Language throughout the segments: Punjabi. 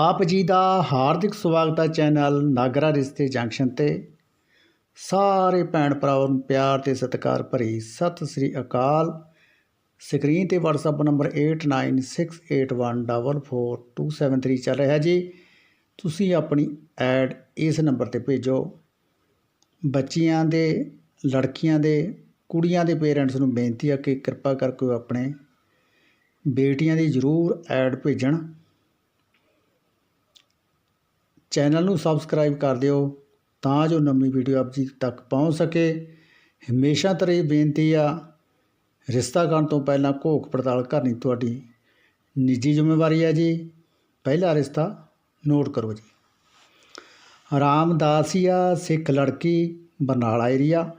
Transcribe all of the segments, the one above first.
ਆਪ ਜੀ ਦਾ ਹਾਰਦਿਕ ਸਵਾਗਤ ਹੈ ਚੈਨਲ ਨਾਗਰਾ ਰਿਸ਼ਤੇ ਜੰਕਸ਼ਨ ਤੇ। ਸਾਰੇ ਭੈਣ ਭਰਾਵਾਂ ਨੂੰ ਪਿਆਰ ਤੇ ਸਤਿਕਾਰ ਭਰੀ ਸਤਿ ਸ੍ਰੀ ਅਕਾਲ। ਸਕਰੀਨ ਤੇ WhatsApp ਨੰਬਰ 8968144273 ਚੱਲ ਰਿਹਾ ਜੀ। ਤੁਸੀਂ ਆਪਣੀ ਐਡ ਇਸ ਨੰਬਰ ਤੇ ਭੇਜੋ। ਬੱਚੀਆਂ ਦੇ, ਲੜਕੀਆਂ ਦੇ, ਕੁੜੀਆਂ ਦੇ ਪੇਰੈਂਟਸ ਨੂੰ ਬੇਨਤੀ ਹੈ ਕਿ ਕਿਰਪਾ ਕਰਕੇ ਆਪਣੇ ਬੇਟੀਆਂ ਦੀ ਜ਼ਰੂਰ ਐਡ ਭੇਜਣ। ਚੈਨਲ ਨੂੰ ਸਬਸਕ੍ਰਾਈਬ ਕਰ ਦਿਓ ਤਾਂ ਜੋ ਨਵੀਂ ਵੀਡੀਓ ਆਪ ਜੀ ਤੱਕ ਪਹੁੰਚ ਸਕੇ। ਹਮੇਸ਼ਾ ਤਰ੍ਹਾਂ ਬੇਨਤੀ ਆ, ਰਿਸ਼ਤਾ ਕਰਨ ਤੋਂ ਪਹਿਲਾਂ ਘੋਖ ਪੜਤਾਲ ਕਰਨੀ ਤੁਹਾਡੀ ਨਿੱਜੀ ਜ਼ਿੰਮੇਵਾਰੀ ਹੈ ਜੀ। ਪਹਿਲਾ ਰਿਸ਼ਤਾ ਨੋਟ ਕਰੋ ਜੀ। ਰਾਮਦਾਸੀਆ ਸਿੱਖ ਲੜਕੀ, ਬਰਨਾਲਾ ਏਰੀਆ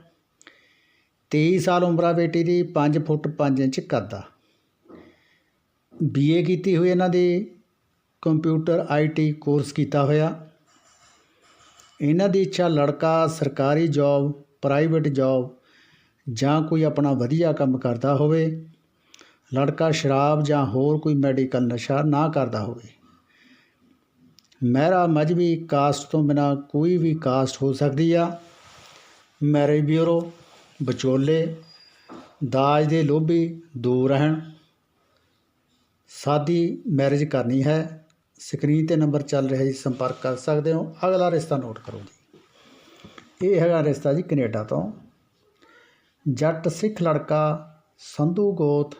23 ਸਾਲ ਉਮਰਾ ਬੇਟੀ ਦੀ 5 ਫੁੱਟ 5 ਇੰਚ ਕੱਦ ਆ। ਬੀਏ ਕੀਤੀ ਹੋਈ ਇਹਨਾਂ ਦੀ। ਕੰਪਿਊਟਰ ਆਈਟੀ ਕੋਰਸ ਕੀਤਾ ਹੋਇਆ। ਇਹਨਾਂ ਦੀ ਇੱਛਾ ਲੜਕਾ, ਸਰਕਾਰੀ ਜੌਬ, ਪ੍ਰਾਈਵੇਟ ਜੌਬ ਜਾਂ ਕੋਈ ਆਪਣਾ ਵਧੀਆ ਕੰਮ ਕਰਦਾ ਹੋਵੇ। ਲੜਕਾ ਸ਼ਰਾਬ ਜਾਂ ਹੋਰ ਕੋਈ ਮੈਡੀਕਲ ਨਸ਼ਾ ਨਾ ਕਰਦਾ ਹੋਵੇ। ਮਹਿਰਾ ਮਜਬੀ ਕਾਸਟ ਤੋਂ ਬਿਨਾ ਕੋਈ ਵੀ ਕਾਸਟ ਹੋ ਸਕਦੀ ਆ। ਮੈਰਿਜ ਬਿਊਰੋ, ਵਿਚੋਲੇ, ਦਾਜ ਦੇ ਲੋਭੀ ਦੂਰ ਰਹਿਣ। ਸਾਦੀ ਮੈਰਿਜ ਕਰਨੀ ਹੈ। ਸਕਰੀਨ ਤੇ ਨੰਬਰ ਚੱਲ ਰਿਹਾ ਜੀ, ਸੰਪਰਕ ਕਰ ਸਕਦੇ ਹੋ। ਅਗਲਾ ਰਿਸ਼ਤਾ ਨੋਟ ਕਰੋ ਜੀ। ਇਹ ਹੈਗਾ ਰਿਸ਼ਤਾ ਜੀ ਕੈਨੇਡਾ ਤੋਂ। ਜੱਟ ਸਿੱਖ ਲੜਕਾ ਸੰਧੂ ਗੋਤ,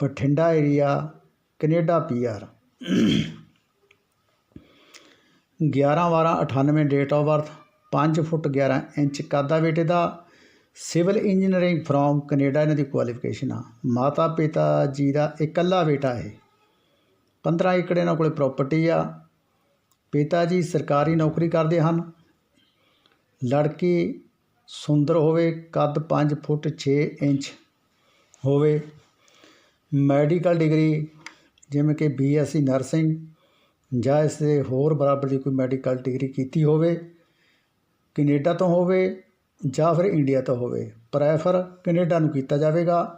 Bathinda area Canada PR 11 12 98 date of birth 5 foot 11 inch ਕਾਦਾ ਬੇਟੇ ਦਾ। ਸਿਵਲ ਇੰਜੀਨੀਅਰਿੰਗ ਫਰੋਮ ਕੈਨੇਡਾ, ਇਹਨਾਂ ਦੀ ਕੁਆਲੀਫਿਕੇਸ਼ਨ ਆ। ਮਾਤਾ ਪਿਤਾ ਜੀ ਦਾ ਇਕੱਲਾ ਬੇਟਾ ਹੈ 15 ਏਕੜ ਇਹਨਾਂ ਕੋਲੇ ਪ੍ਰਾਪਰਟੀ ਆ। ਪਿਤਾ ਜੀ ਸਰਕਾਰੀ ਨੌਕਰੀ ਕਰਦੇ ਹਨ। ਲੜਕੀ ਸੁੰਦਰ ਹੋਵੇ, ਕੱਦ 5 ਫੁੱਟ 6 ਇੰਚ ਹੋਵੇ। ਮੈਡੀਕਲ ਡਿਗਰੀ, ਜਿਵੇਂ ਕਿ ਬੀਐਸਸੀ ਨਰਸਿੰਗ, ਜਾਂ ਇਸ ਦੇ ਹੋਰ ਬਰਾਬਰ ਦੀ ਕੋਈ ਮੈਡੀਕਲ ਡਿਗਰੀ ਕੀਤੀ ਹੋਵੇ, ਕੈਨੇਡਾ ਤੋਂ ਹੋਵੇ ਜਾਂ ਫਿਰ ਇੰਡੀਆ ਤੋਂ ਹੋਵੇ। ਪ੍ਰੈਫਰ ਕੈਨੇਡਾ ਨੂੰ ਕੀਤਾ ਜਾਵੇਗਾ।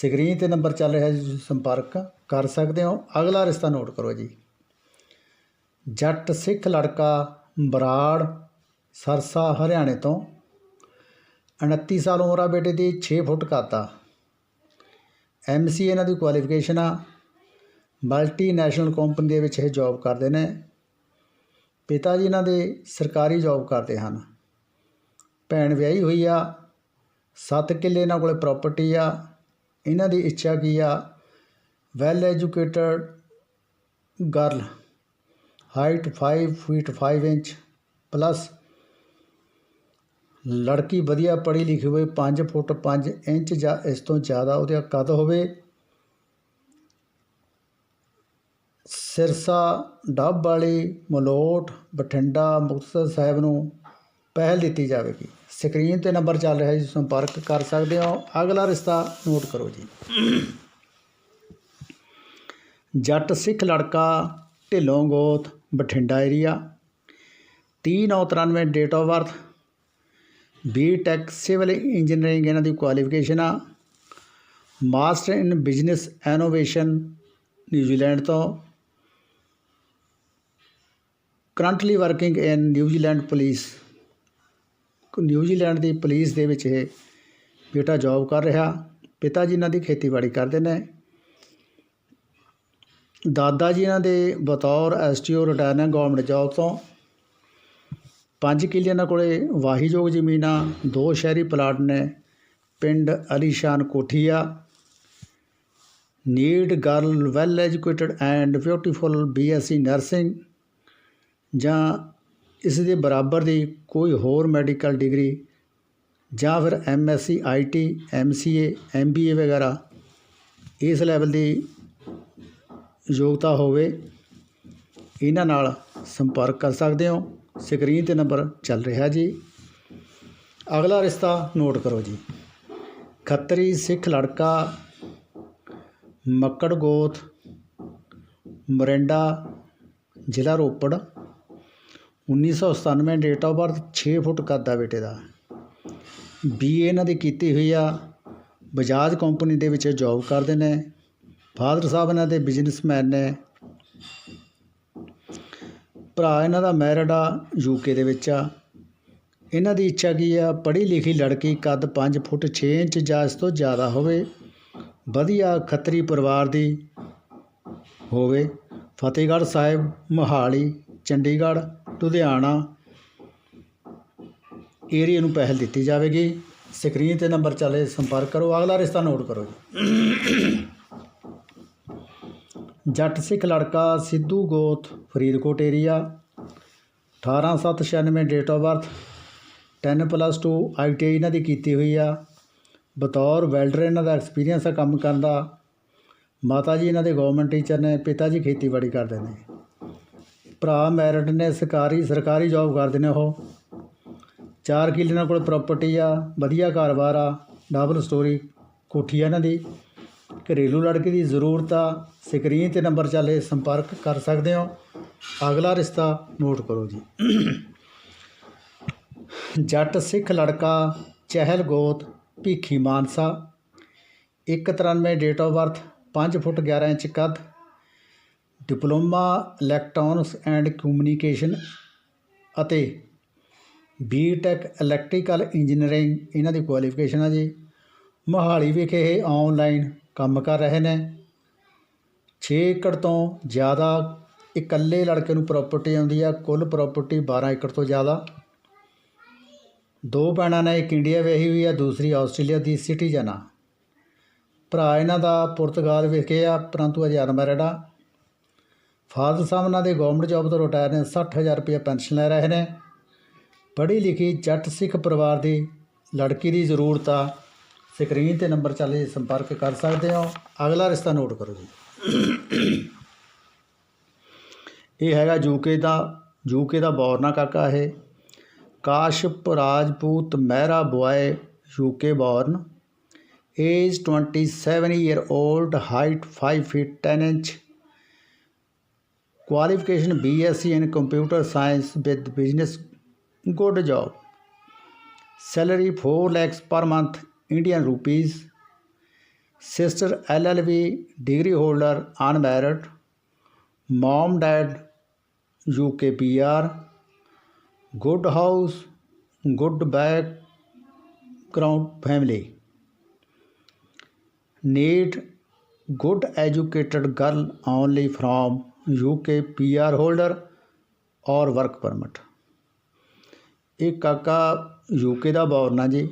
ਸਕਰੀਨ ਤੇ ਨੰਬਰ ਚੱਲ ਰਿਹਾ ਜੀ, ਤੁਸੀਂ ਸੰਪਰਕ ਕਰ ਸਕਦੇ ਹੋ। ਅਗਲਾ ਰਿਸ਼ਤਾ ਨੋਟ ਕਰੋ ਜੀ। ਜੱਟ ਸਿੱਖ ਲੜਕਾ ਬਰਾੜ, ਸਰਸਾ, ਹਰਿਆਣੇ ਤੋਂ। 29 ਸਾਲ ਉਮਰ ਆ ਬੇਟੇ ਦੀ 6 ਫੁੱਟ ਕਾਤਾ ਐਮਸੀ ਇਹਨਾਂ ਦੀ ਕੁਆਲੀਫਿਕੇਸ਼ਨ ਆ। ਮਲਟੀ ਨੈਸ਼ਨਲ ਕੰਪਨੀ ਦੇ ਵਿੱਚ ਇਹ ਜੌਬ ਕਰਦੇ ਨੇ। ਪਿਤਾ ਜੀ ਇਹਨਾਂ ਦੇ ਸਰਕਾਰੀ ਜੌਬ ਕਰਦੇ ਹਨ। ਭੈਣ ਵਿਆਹੀ ਹੋਈ ਆ। 7 ਕਿੱਲੇ ਇਹਨਾਂ ਕੋਲੇ ਪ੍ਰਾਪਰਟੀ ਆ। ਇਹਨਾਂ ਦੀ ਇੱਛਾ ਕੀ ਆ? Well educated girl height 5 feet 5 inch plus ਲੜਕੀ ਵਧੀਆ ਪੜ੍ਹੀ ਲਿਖੀ ਹੋਵੇ 5 ਫੁੱਟ 5 ਇੰਚ ਜਾਂ ਇਸ ਤੋਂ ਜ਼ਿਆਦਾ ਉਹਦੇ ਕੱਦ ਹੋਵੇ? ਸਿਰਸਾ ਡੱਬ ਵਾਲੀ ਮਲੋਟ ਬਠਿੰਡਾ ਮੁਕਤਸਰ ਸਾਹਿਬ ਨੂੰ ਪਹਿਲ ਦਿੱਤੀ ਜਾਵੇਗੀ। ਸਕਰੀਨ ਤੇ ਨੰਬਰ ਚੱਲ ਰਿਹਾ ਜੀ, ਸੰਪਰਕ ਕਰ ਸਕਦੇ ਹੋ। ਅਗਲਾ ਰਿਸ਼ਤਾ ਨੋਟ ਕਰੋ ਜੀ। ਜੱਟ ਸਿੱਖ ਲੜਕਾ, ਢਿੱਲੋਂ ਗੋਤ, Bathinda area 3993 date of birth B tech civil engineering ਇਹਨਾਂ ਦੀ ਕੁਆਲੀਫਿਕੇਸ਼ਨ ਆ। Master in business innovation New Zealand ਤੋਂ। Currently working in New Zealand police New Zealand the police ਦੇ ਵਿੱਚ ਇਹ ਬੇਟਾ ਜੌਬ ਕਰ ਰਿਹਾ। ਪਿਤਾ ਜੀ ਇਹਨਾਂ ਦੀ ਖੇਤੀਬਾੜੀ ਕਰਦੇ ਨੇ। ਦਾਦਾ ਜੀ ਇਹਨਾਂ ਦੇ ਬਤੌਰ ਐਸਟੀਓ ਰਿਟਾਇਰ ਨੇ ਗਵਰਨਮੈਂਟ ਜੌਬ ਤੋਂ। ਪੰਜ ਕਿੱਲੇ ਇਹਨਾਂ ਕੋਲੇ ਵਾਹੀਯੋਗ ਜ਼ਮੀਨਾਂ ਦੋ ਸ਼ਹਿਰੀ ਪਲਾਟ ਨੇ। ਪਿੰਡ ਅਲੀਸ਼ਾਨ ਕੋਠੀਆ need girl well educated and beautiful BSc nursing. ਜਾਂ ਇਸ ਦੇ ਬਰਾਬਰ ਦੀ ਕੋਈ ਹੋਰ ਮੈਡੀਕਲ ਡਿਗਰੀ ਜਾਂ ਫਿਰ ਐਮਐਸਸੀ ਆਈਟੀ ਐਮਸੀਏ ਐਮਬੀਏ ਵਗੈਰਾ ਇਸ ਲੈਵਲ ਦੀ ਯੋਗਤਾ ਹੋਵੇ, ਇਹਨਾਂ ਨਾਲ ਸੰਪਰਕ ਕਰ ਸਕਦੇ ਹੋ। ਸਕਰੀਨ ਤੇ ਨੰਬਰ ਚੱਲ ਰਿਹਾ ਜੀ। ਅਗਲਾ ਰਿਸ਼ਤਾ ਨੋਟ ਕਰੋ ਜੀ। ਖੱਤਰੀ ਸਿੱਖ ਲੜਕਾ ਮੱਕੜ ਗੋਤ ਮਰਿੰਡਾ, ਜ਼ਿਲ੍ਹਾ Ropar. 1997 date of birth 6 foot ਕੱਦ ਆ ਬੇਟੇ ਦਾ। ਬੀਏ ਇਹਨਾਂ ਦੀ ਕੀਤੀ ਹੋਈ ਆ। ਬਜਾਜ ਕੰਪਨੀ ਦੇ ਵਿੱਚ ਜੌਬ ਕਰਦੇ ਨੇ। ਫਾਦਰ ਸਾਹਿਬ ਇਹਨਾਂ ਦੇ ਬਿਜ਼ਨਸਮੈਨ ਨੇ। ਭਰਾ ਇਹਨਾਂ ਦਾ ਮੈਰਿਡ ਆ ਯੂਕੇ ਦੇ ਵਿੱਚ ਆ। ਇਹਨਾਂ ਦੀ ਇੱਛਾ ਕੀ ਆ? ਪੜ੍ਹੀ ਲਿਖੀ ਲੜਕੀ ਕੱਦ 5 ਫੁੱਟ 6 ਇੰਚ ਜਾਂ ਇਸ ਤੋਂ ਜ਼ਿਆਦਾ ਹੋਵੇ, ਵਧੀਆ ਖੱਤਰੀ ਪਰਿਵਾਰ ਦੀ ਹੋਵੇ। ਫਤਿਹਗੜ੍ਹ ਸਾਹਿਬ, ਮੋਹਾਲੀ, ਚੰਡੀਗੜ੍ਹ। ਲੁਧਿਆਣਾ ਏਰੀਏ ਨੂੰ ਪਹਿਲ ਦਿੱਤੀ ਜਾਵੇਗੀ। ਸਕਰੀਨ ਤੇ ਨੰਬਰ ਚੱਲੇ ਸੰਪਰਕ ਕਰੋ। ਅਗਲਾ ਰਿਸ਼ਤਾ ਨੋਟ ਕਰੋ ਜੱਟ ਸਿੱਖ ਲੜਕਾ ਸਿੱਧੂ ਗੋਤ, Faridkot area 18796 date of birth 10 plus 2 ITI ਇਹਨਾਂ ਦੀ ਕੀਤੀ ਹੋਈ ਆ। ਬਤੌਰ ਵੈਲਡਰ ਇਹਨਾਂ ਦਾ ਐਕਸਪੀਰੀਅੰਸ ਆ ਕੰਮ ਕਰਨ ਦਾ। ਮਾਤਾ ਜੀ ਇਹਨਾਂ ਦੇ ਗਵਰਨਮੈਂਟ ਟੀਚਰ ਨੇ, ਪਿਤਾ ਜੀ ਖੇਤੀਬਾੜੀ ਕਰਦੇ ਨੇ। ਭਰਾ ਮੈਰਿਡ ਨੇ, ਸਰਕਾਰੀ ਸਰਕਾਰੀ ਜੌਬ ਕਰਦੇ ਨੇ ਉਹ। ਚਾਰ ਕਿੱਲੇ ਇਹਨਾਂ ਕੋਲ ਪ੍ਰਾਪਰਟੀ ਆ, ਵਧੀਆ ਘਰ-ਬਾਰ ਆ ਡਬਲ ਸਟੋਰੀ ਕੋਠੀ ਆ ਇਹਨਾਂ ਦੀ। ਘਰੇਲੂ ਲੜਕੇ ਦੀ ਜ਼ਰੂਰਤ ਆ ਸਕਰੀਨ ਤੇ ਨੰਬਰ ਚੱਲੇ ਸੰਪਰਕ ਕਰ ਸਕਦੇ ਹੋ। ਅਗਲਾ ਰਿਸ਼ਤਾ ਨੋਟ ਕਰੋ ਜੀ। ਜੱਟ ਸਿੱਖ ਲੜਕਾ, ਚਹਿਲ ਗੋਤ, Bhikhi Mansa. 193 date of birth 5 foot 11 inch ਕੱਦ ਡਿਪਲੋਮਾ, ਇਲੈਕਟ੍ਰੋਨਿਕਸ ਐਂਡ ਕਮਿਊਨੀਕੇਸ਼ਨ ਅਤੇ ਬੀ ਟੈਕ ਇਲੈਕਟ੍ਰੀਕਲ ਇੰਜੀਨੀਅਰਿੰਗ ਇਹਨਾਂ ਦੀ ਕੁਆਲੀਫਿਕੇਸ਼ਨ ਆ ਜੀ। ਮੋਹਾਲੀ ਵਿਖੇ ਇਹ ਆਨਲਾਈਨ ਕੰਮ ਕਰ ਰਹੇ ਨੇ। 6 ਏਕੜ ਤੋਂ ਜ਼ਿਆਦਾ ਇਕੱਲੇ ਲੜਕੇ ਨੂੰ ਪ੍ਰਾਪਰਟੀ ਆਉਂਦੀ ਆ, ਕੁੱਲ ਪ੍ਰਾਪਰਟੀ 12 ਏਕੜ ਤੋਂ ਜ਼ਿਆਦਾ। ਦੋ ਭੈਣਾਂ ਨੇ ਇੱਕ ਇੰਡੀਆ ਵਿਆਹੀ ਹੋਈ ਆ, ਦੂਸਰੀ ਆਸਟ੍ਰੇਲੀਆ ਦੀ ਸਿਟੀਜ਼ਨ ਆ। ਭਰਾ ਇਹਨਾਂ ਦਾ ਪੁਰਤਗਾਲ ਵਿਖੇ ਆ, ਪਰੰਤੂ ਅਜੇ ਅਨਮੈਰਿਡ ਆ। ਫਾਦਰ ਸਾਹਿਬ ਉਹਨਾਂ ਦੇ ਗਵਰਨਮੈਂਟ ਜੌਬ ਤੋਂ ਰਿਟਾਇਰ ਨੇ 60000 ਰੁਪਏ ਪੈਨਸ਼ਨ ਲੈ ਰਹੇ ਨੇ। ਪੜ੍ਹੀ ਲਿਖੀ ਜੱਟ ਸਿੱਖ ਪਰਿਵਾਰ ਦੀ ਲੜਕੀ ਦੀ ਜ਼ਰੂਰਤ ਆ। ਸਕਰੀਨ ਤੇ ਨੰਬਰ ਚੱਲੇ ਸੰਪਰਕ ਕਰ ਸਕਦੇ ਹੋ। ਅਗਲਾ ਰਿਸ਼ਤਾ ਨੋਟ ਕਰੋ ਜੀ। ਇਹ ਹੈਗਾ ਯੂਕੇ ਦਾ ਯੂਕੇ ਦਾ ਬੌਰਨਾ ਕਾਕਾ ਇਹ। Kashyap Rajput Mehra boy UK born. Age 27 year old height 5 feet 10 inch qualification BSc in computer science with business good job salary 4 lakhs per month Indian rupees sister LLB degree holder unmarried mom dad UK PR good house good background family need good educated girl only from U K P R holder or work permit ਇਹ ਕਾਕਾ ਯੂ ਕੇ ਦਾ ਬੌਰਨ ਆ ਜੀ।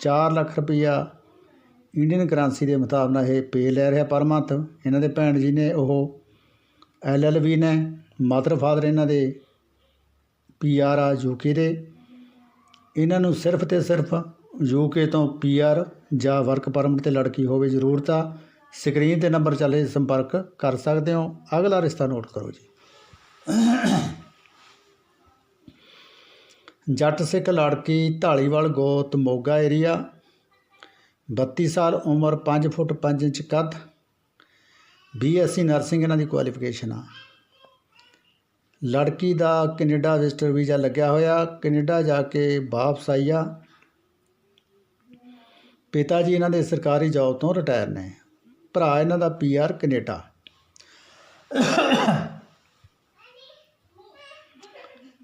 4 ਲੱਖ ਰੁਪਈਆ ਇੰਡੀਅਨ ਕਰੰਸੀ ਦੇ ਮੁਤਾਬਕ ਨਾਲ ਇਹ ਪੇ ਲੈ ਰਿਹਾ ਪਰ ਮੰਥ ਇਹਨਾਂ ਦੇ ਭੈਣ ਜੀ ਨੇ ਉਹ ਐਲਐਲਬੀ ਨੇ, ਮਦਰ ਫਾਦਰ ਇਹਨਾਂ ਦੇ ਪੀ ਆਰ ਆ ਯੂ ਕੇ ਦੇ। ਇਹਨਾਂ ਨੂੰ ਸਿਰਫ ਤੇ ਸਿਰਫ ਯੂ ਕੇ ਤੋਂ ਪੀ ਆਰ ਜਾਂ ਵਰਕ ਪਰਮਿਟ ਤੇ ਲੜਕੀ ਹੋਵੇ ਜ਼ਰੂਰਤ ਆ। ਸਕਰੀਨ ਤੇ ਨੰਬਰ ਚੱਲੇ ਸੰਪਰਕ ਕਰ ਸਕਦੇ ਹੋ। ਅਗਲਾ ਰਿਸ਼ਤਾ ਨੋਟ ਕਰੋ ਜੀ। ਜੱਟ ਸਿੱਖ ਲੜਕੀ ਢਾਲੀਵਾਲ ਗੋਤ ਮੋਗਾ ਏਰੀਆ 32 ਸਾਲ ਉਮਰ 5 ਫੁੱਟ 5 ਇੰਚ ਕੱਦ ਬੀਐਸਸੀ ਨਰਸਿੰਗ ਇਹਨਾਂ ਦੀ ਕੁਆਲੀਫਿਕੇਸ਼ਨ ਆ। ਲੜਕੀ ਦਾ ਕੈਨੇਡਾ ਵਿਜ਼ਟਰ ਵੀਜ਼ਾ ਲੱਗਿਆ ਹੋਇਆ, ਕੈਨੇਡਾ ਜਾ ਕੇ ਵਾਪਸ ਆਈ ਆ। ਪਿਤਾ ਜੀ ਇਹਨਾਂ ਦੇ ਸਰਕਾਰੀ ਜੌਬ ਤੋਂ ਰਿਟਾਇਰ ਨੇ। ਭਰਾ ਇਹਨਾਂ ਦਾ ਪੀਆਰ ਕੈਨੇਡਾ।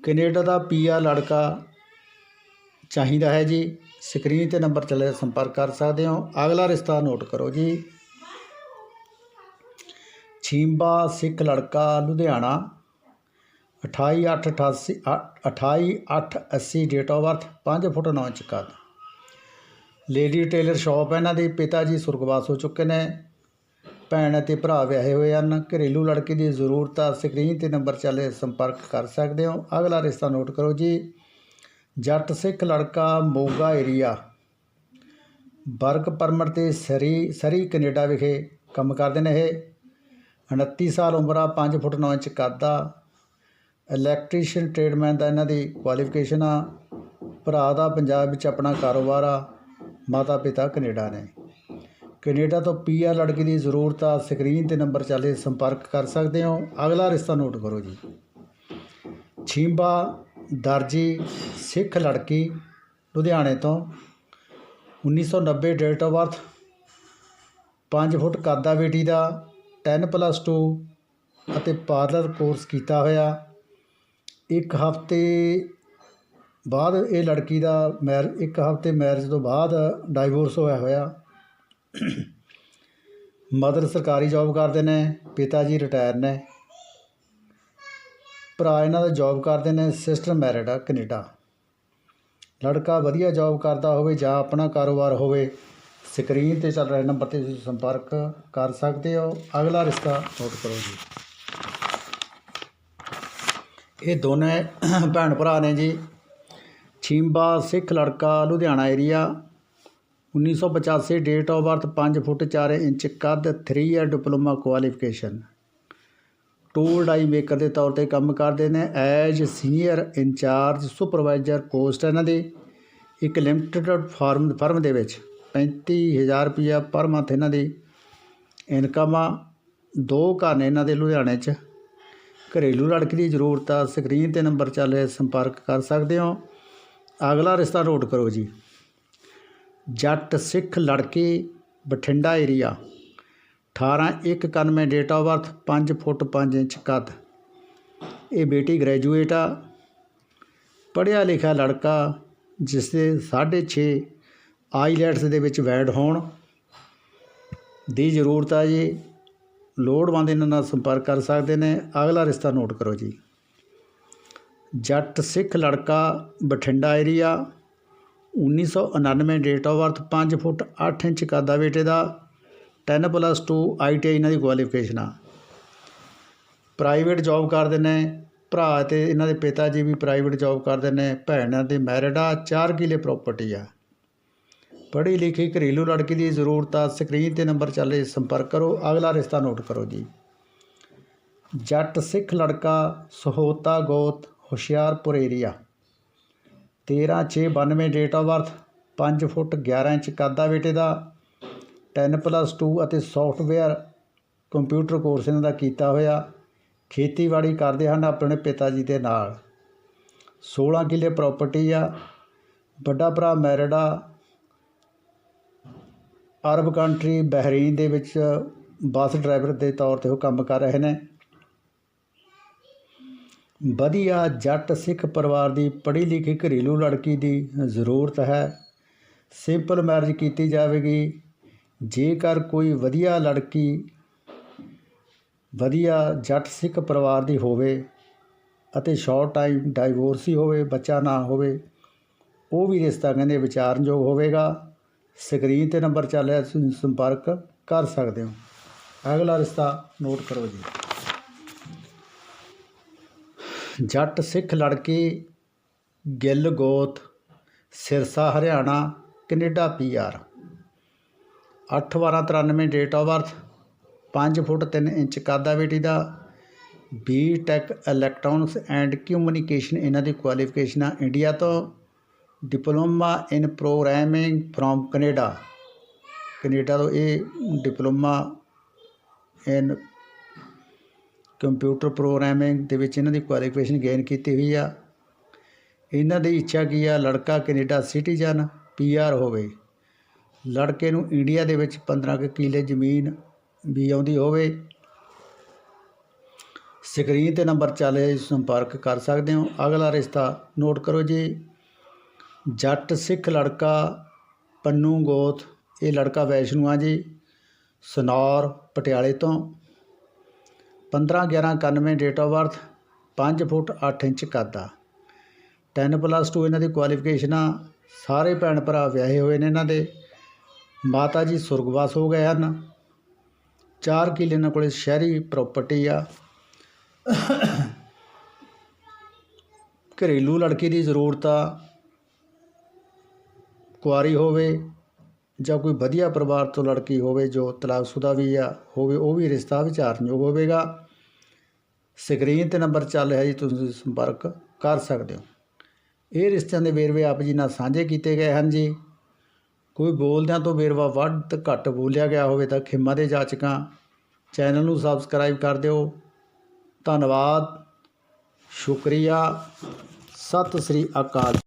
ਕੈਨੇਡਾ ਦਾ ਪੀਆਰ ਲੜਕਾ ਚਾਹੀਦਾ ਹੈ ਜੀ। ਸਕਰੀਨ ਤੇ ਨੰਬਰ ਚਲੇ ਸੰਪਰਕ ਕਰ ਸਕਦੇ ਹੋ। ਅਗਲਾ ਰਿਸ਼ਤਾ ਨੋਟ ਕਰੋ ਜੀ। ਛੀਂਬਾ ਸਿੱਖ ਲੜਕਾ Ludhiana. 28/8/88 28/8/80 date of birth 5 foot 9 inch ਕੱਦ। ਲੇਡੀ ਟੇਲਰ ਸ਼ਾਪ ਹੈ ਇਹਨਾਂ ਦੇ। ਪਿਤਾ ਜੀ ਸੁਰਗਵਾਸ ਹੋ ਚੁੱਕੇ ਨੇ। ਭੈਣ ਅਤੇ ਭਰਾ ਵਿਆਹੇ ਹੋਏ ਹਨ। ਘਰੇਲੂ ਲੜਕੀ ਦੀ ਜ਼ਰੂਰਤ ਆ। ਸਕਰੀਨ ਤੇ ਨੰਬਰ ਚੱਲੇ ਸੰਪਰਕ ਕਰ ਸਕਦੇ ਹੋ। ਅਗਲਾ ਰਿਸ਼ਤਾ ਨੋਟ ਕਰੋ ਜੀ। ਜੱਟ ਸਿੱਖ ਲੜਕਾ ਮੋਗਾ ਏਰੀਆ। ਵਰਕ ਪਰਮਿਟ ਤੇ ਸਰੀ ਸਰੀ ਕੈਨੇਡਾ ਵਿਖੇ ਕੰਮ ਕਰਦੇ ਨੇ ਇਹ। 29 ਸਾਲ ਉਮਰ ਆ 5 ਫੁੱਟ 9 ਇੰਚ ਕੱਦ ਆ। ਇਲੈਕਟ੍ਰੀਸ਼ੀਅਨ ਟ੍ਰੇਡਮੈਨ ਦਾ ਇਹਨਾਂ ਦੀ ਕੁਆਲੀਫਿਕੇਸ਼ਨ ਆ। ਭਰਾ ਦਾ ਪੰਜਾਬ ਵਿੱਚ ਆਪਣਾ ਕਾਰੋਬਾਰ ਆ। ਮਾਤਾ ਪਿਤਾ ਕੈਨੇਡਾ ਨੇ। ਕੈਨੇਡਾ ਤੋਂ ਪੀਆਰ ਲੜਕੀ ਦੀ ਜ਼ਰੂਰਤ ਆ, ਸਕਰੀਨ ਤੇ ਨੰਬਰ ਚੱਲੇ ਸੰਪਰਕ ਕਰ ਸਕਦੇ ਹੋ। ਅਗਲਾ ਰਿਸ਼ਤਾ ਨੋਟ ਕਰੋ ਜੀ। ਛੀਂਬਾ, ਦਰਜੀ, ਸਿੱਖ ਲੜਕੀ, ਲੁਧਿਆਣੇ ਤੋਂ। 1990 ਡੇਟ ਆਫ ਬਰਥ 5 ਫੁੱਟ ਕਾਦਾ ਬੇਟੀ ਦਾ 10 ਪਲੱਸ 2 ਅਤੇ ਪਾਰਲਰ ਕੋਰਸ ਕੀਤਾ ਹੋਇਆ। ਇੱਕ ਹਫ਼ਤੇ ਬਾਅਦ ਇਹ ਲੜਕੀ ਦਾ ਮੈਰ ਇੱਕ ਹਫ਼ਤੇ ਮੈਰਿਜ ਤੋਂ ਬਾਅਦ ਡਾਈਵੋਰਸ ਹੋਇਆ ਹੋਇਆ। ਮਦਰ ਸਰਕਾਰੀ ਜੋਬ ਕਰਦੇ ਨੇ, ਪਿਤਾ ਜੀ ਰਿਟਾਇਰ ਨੇ। ਭਰਾ ਇਹਨਾਂ ਦਾ ਜੋਬ ਕਰਦੇ ਨੇ ਸਿਸਟਰ ਮੈਰਿਡ ਆ ਕੈਨੇਡਾ। ਲੜਕਾ ਵਧੀਆ ਜੌਬ ਕਰਦਾ ਹੋਵੇ ਜਾਂ ਆਪਣਾ ਕਾਰੋਬਾਰ ਹੋਵੇ ਸਕਰੀਨ ਤੇ ਚੱਲ ਰਹੇ ਨੰਬਰ ਤੇ ਤੁਸੀਂ ਸੰਪਰਕ ਕਰ ਸਕਦੇ ਹੋ। ਅਗਲਾ ਰਿਸ਼ਤਾ ਨੋਟ ਕਰੋ ਜੀ। ਇਹ ਦੋਨੇ ਭੈਣ ਭਰਾ ਨੇ ਜੀ। ਛੀਂਬਾ ਸਿੱਖ ਲੜਕਾ, Ludhiana area 1985 date of birth 5 foot 4 inch ਕੱਦ 3 year diploma qualification tool die maker ਦੇ ਤੌਰ ਤੇ ਕੰਮ ਕਰਦੇ ਨੇ as senior incharge supervisor post ਇਹਨਾਂ ਦੀ। ਇੱਕ ਲਿਮਟਿਡ ਫਾਰਮ ਫਰਮ ਦੇ ਵਿੱਚ 35000 ਰੁਪਇਆ ਪਰ ਮੰਥ ਇਹਨਾਂ ਦੀ। ਇਨਕਮ ਆ ਦੋ ਘਰ ਨੇ ਇਹਨਾਂ ਦੇ ਲੁਧਿਆਣੇ 'ਚ। ਘਰੇਲੂ ਲੜਕੀ ਦੀ ਜ਼ਰੂਰਤ ਆ ਸਕਰੀਨ ਤੇ ਨੰਬਰ ਚੱਲ ਰਿਹਾ, ਸੰਪਰਕ ਕਰ ਸਕਦੇ ਹੋ। ਅਗਲਾ ਰਿਸ਼ਤਾ ਨੋਟ ਕਰੋ ਜੀ। ਜੱਟ ਸਿੱਖ ਲੜਕੀ, Bathinda area 1891 date of birth 5 foot 5 inch ਕੱਦ। ਇਹ ਬੇਟੀ ਗ੍ਰੈਜੂਏਟ ਆ। ਪੜ੍ਹਿਆ ਲਿਖਿਆ ਲੜਕਾ ਜਿਸ ਦੇ 6.5 ਆਈਲੈਟਸ ਦੇ ਵਿੱਚ ਵੈਡ ਹੋਣ। ਦੀ ਜ਼ਰੂਰਤ ਆ ਜੀ, ਲੋੜਵੰਦ ਇਹਨਾਂ ਨਾਲ ਸੰਪਰਕ ਕਰ ਸਕਦੇ ਨੇ। ਅਗਲਾ ਰਿਸ਼ਤਾ ਨੋਟ ਕਰੋ ਜੀ। ਜੱਟ ਸਿੱਖ ਲੜਕਾ, Bathinda area 1999 date of birth 5 foot 8 inch ਕੱਦ ਆ ਬੇਟੇ ਦਾ? 10 ਪਲੱਸ 2 ਆਈਟੀਆਈ ਇਹਨਾਂ ਦੀ ਕੁਆਲੀਫਿਕੇਸ਼ਨ ਆ। ਪ੍ਰਾਈਵੇਟ ਜੌਬ ਕਰਦੇ ਨੇ, ਭਰਾ ਤੇ ਇਹਨਾਂ ਦੇ ਪਿਤਾ ਜੀ ਵੀ ਪ੍ਰਾਈਵੇਟ ਜੌਬ ਕਰਦੇ ਨੇ, ਭੈਣਾਂ ਦੀ ਮੈਰਿਡ ਆ 4 ਕਿਲੇ ਪ੍ਰਾਪਰਟੀ ਆ। ਪੜ੍ਹੀ ਲਿਖੀ ਘਰੇਲੂ ਲੜਕੀ ਦੀ ਜ਼ਰੂਰਤ ਆ ਸਕਰੀਨ ਤੇ ਨੰਬਰ ਚੱਲੇ ਸੰਪਰਕ ਕਰੋ, ਅਗਲਾ ਰਿਸ਼ਤਾ ਨੋਟ ਕਰੋ ਜੀ। ਜੱਟ ਸਿੱਖ ਲੜਕਾ, ਸਹੋਤਾ ਗੋਤ, Hoshiarpur area 13692 date of birth ਪੰਜ ਫੁੱਟ 11 ਇੰਚ ਕੱਦ ਆ ਬੇਟੇ ਦਾ 10 ਪਲੱਸ ਟੂ ਅਤੇ ਸੌਫਟਵੇਅਰ ਕੰਪਿਊਟਰ ਕੋਰਸ ਇਹਨਾਂ ਦਾ ਕੀਤਾ ਹੋਇਆ। ਖੇਤੀਬਾੜੀ ਕਰਦੇ ਹਨ ਆਪਣੇ ਪਿਤਾ ਜੀ ਦੇ ਨਾਲ। 16 ਕਿੱਲੇ ਪ੍ਰਾਪਰਟੀ ਆ। ਵੱਡਾ ਭਰਾ ਮੈਰਿਡ ਆ। ਅਰਬ ਕੰਟਰੀ ਬਹਿਰੀਨ ਦੇ ਵਿੱਚ ਬੱਸ ਡਰਾਈਵਰ ਦੇ ਤੌਰ ਤੇ ਉਹ ਕੰਮ ਕਰ ਰਹੇ ਨੇ। ਵਧੀਆ ਜੱਟ ਸਿੱਖ ਪਰਿਵਾਰ ਦੀ ਪੜ੍ਹੀ ਲਿਖੀ ਘਰੇਲੂ ਲੜਕੀ ਦੀ ਜ਼ਰੂਰਤ ਹੈ। ਸਿੰਪਲ ਮੈਰਿਜ ਕੀਤੀ ਜਾਵੇਗੀ। ਜੇਕਰ ਕੋਈ ਵਧੀਆ ਲੜਕੀ, ਵਧੀਆ ਜੱਟ ਸਿੱਖ ਪਰਿਵਾਰ ਦੀ ਹੋਵੇ ਅਤੇ ਸ਼ਾਰਟ ਟਾਈਮ ਡਾਈਵੋਰਸੀ ਹੋਵੇ, ਬੱਚਾ ਨਾ ਹੋਵੇ, ਉਹ ਵੀ ਰਿਸ਼ਤਾ ਕਹਿੰਦੇ ਵਿਚਾਰਨਯੋਗ ਹੋਵੇਗਾ। ਸਕਰੀਨ ਤੇ ਨੰਬਰ ਚੱਲ ਰਿਹਾ ਤੁਸੀਂ ਸੰਪਰਕ ਕਰ ਸਕਦੇ ਹੋ। ਅਗਲਾ ਰਿਸ਼ਤਾ ਨੋਟ ਕਰੋ ਜੀ। ਜੱਟ ਸਿੱਖ ਲੜਕੀ ਗਿੱਲ ਗੋਤ, Sirsa Haryana, Canada PR 8/12/93 date of birth 5 foot 3 inch ਕਾਦਾ ਬੇਟੀ ਦਾ B tech electronics and communication ਇਹਨਾਂ ਦੀ ਕੁਆਲੀਫਿਕੇਸ਼ਨ ਆ ਇੰਡੀਆ ਤੋਂ। Diploma in programming from Canada Canada ਤੋਂ ਇਹ ਡਿਪਲੋਮਾ ਇਨ ਕੰਪਿਊਟਰ ਪ੍ਰੋਗਰਾਮਿੰਗ ਦੇ ਵਿੱਚ ਇਹਨਾਂ ਦੀ ਕੁਆਲੀਫਿਕੇਸ਼ਨ ਗੇਨ ਕੀਤੀ ਹੋਈ ਆ। ਇਹਨਾਂ ਦੀ ਇੱਛਾ ਕੀ ਆ? ਲੜਕਾ ਕੈਨੇਡਾ ਸਿਟੀਜ਼ਨ ਪੀਆਰ ਹੋਵੇ। ਲੜਕੇ ਨੂੰ ਇੰਡੀਆ ਦੇ ਵਿੱਚ 15 ਕੁ ਕਿੱਲੇ ਜ਼ਮੀਨ ਵੀ ਆਉਂਦੀ ਹੋਵੇ। ਸਕਰੀਨ ਤੇ ਨੰਬਰ ਚੱਲ ਸੰਪਰਕ ਕਰ ਸਕਦੇ ਹੋ। ਅਗਲਾ ਰਿਸ਼ਤਾ ਨੋਟ ਕਰੋ ਜੀ। ਜੱਟ ਸਿੱਖ ਲੜਕਾ ਪੰਨੂ ਗੋਤ, ਇਹ ਲੜਕਾ ਵੈਸ਼ਨੂ ਆ ਜੀ, ਸਨੌਰ, ਪਟਿਆਲੇ ਤੋਂ। 15 11 91 date of birth 5 foot 8 inch ਕੱਦ। ਆ 10 ਪਲੱਸ 2 ਇਹਨਾਂ ਦੀ ਕੁਆਲੀਫਿਕੇਸ਼ਨਾਂ ਸਾਰੇ ਭੈਣ ਭਰਾ ਵਿਆਹੇ ਹੋਏ ਨੇ ਇਹਨਾਂ ਦੇ। ਮਾਤਾ ਜੀ ਸੁਰਗਵਾਸ ਹੋ ਗਏ ਹਨ। 4 ਕਿੱਲੇ ਇਹਨਾਂ ਕੋਲੇ ਸ਼ਹਿਰੀ ਪ੍ਰਾਪਰਟੀ ਆ। ਘਰੇਲੂ ਲੜਕੀ ਦੀ ਜ਼ਰੂਰਤ ਆ। ਕੁਆਰੀ ਹੋਵੇ। ਜਾਂ ਕੋਈ ਵਧੀਆ ਪਰਿਵਾਰ ਤੋਂ ਲੜਕੀ ਹੋਵੇ ਜੋ ਤਲਾਕਸ਼ੁਦਾ ਵੀ ਆ, ਹੋਵੇ, ਉਹ ਵੀ ਰਿਸ਼ਤਾ ਵਿਚਾਰਨਯੋਗ ਹੋਵੇਗਾ। ਸਕਰੀਨ ਤੇ ਨੰਬਰ ਚੱਲ ਰਿਹਾ ਜੀ, ਤੁਸੀਂ ਸੰਪਰਕ ਕਰ ਸਕਦੇ ਹੋ। ਇਹ ਰਿਸ਼ਤਿਆਂ ਦੇ ਵੇਰਵੇ ਆਪ ਜੀ ਨਾਲ ਸਾਂਝੇ ਕੀਤੇ ਗਏ ਹਨ ਜੀ। ਕੋਈ ਬੋਲਦਿਆਂ ਤੋਂ ਵੇਰਵਾ ਵੱਧ ਘੱਟ ਬੋਲਿਆ ਗਿਆ ਹੋਵੇ ਤਾਂ ਖਿਮਾ ਦੇ ਜਾਚਕਾਂ ਚੈਨਲ ਨੂੰ ਸਬਸਕ੍ਰਾਈਬ ਕਰ ਦਿਓ। ਧੰਨਵਾਦ। ਸ਼ੁਕਰੀਆ। ਸਤਿ ਸ੍ਰੀ ਅਕਾਲ।